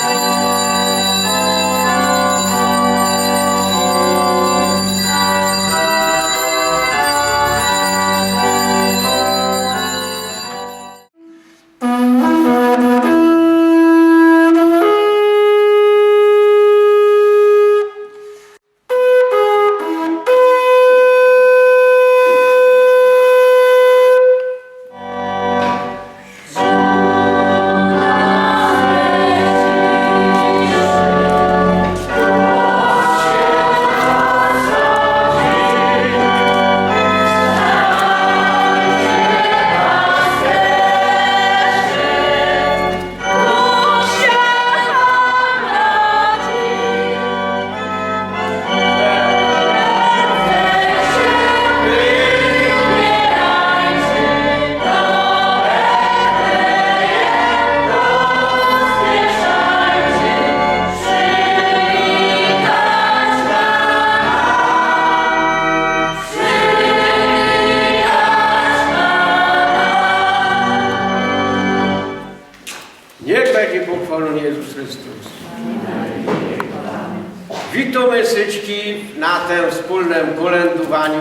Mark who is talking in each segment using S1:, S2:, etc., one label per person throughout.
S1: Bye. Tym wspólnym kolędowaniu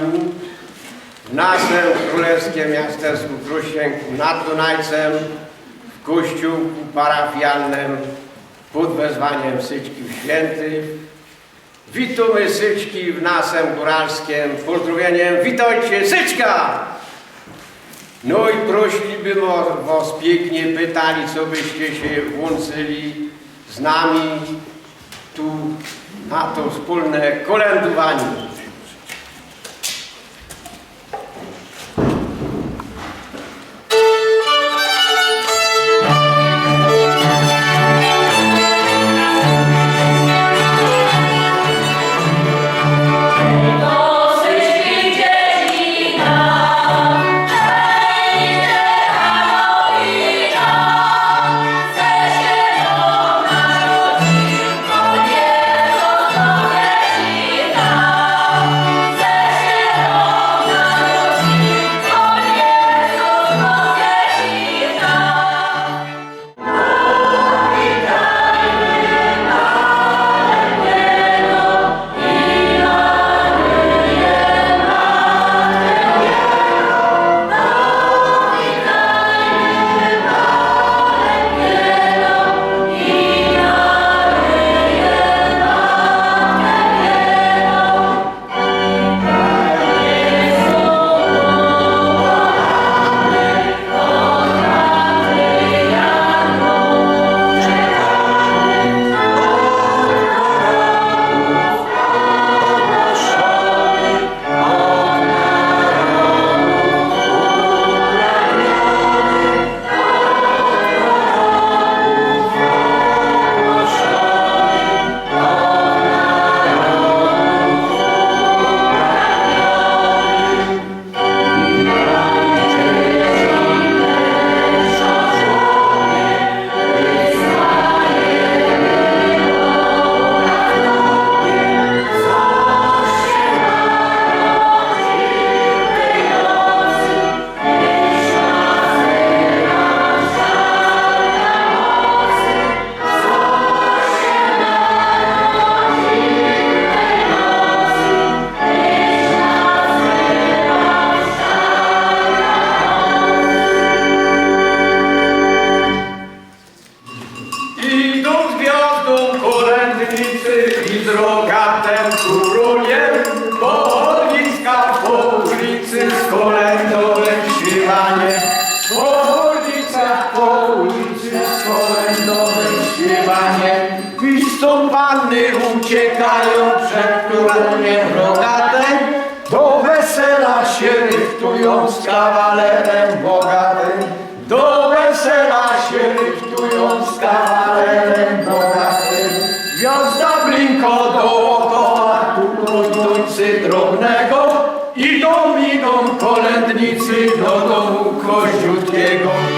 S1: w naszym królewskim miasteczku Krusienku nad Dunajcem w kościółku parafialnym pod wezwaniem Syczki Świętych. Witamy Syczki w naszym góralskim pozdrowieniem. Witajcie Syczka! No i prosiliby mo- was pięknie pytali, co byście się włączyli z nami tu na to wspólne kolędowanie. Króliem po ogniskach po ulicy z kolędowym śpiewaniem. Po ulicach, po ulicy z kolędowym śpiewaniem. Pistą panny uciekają przed królem rogatem. Do wesela się rychtują z kawalerem bogatym. Do wesela się rychtują z kawalerem bogatym. Jacob.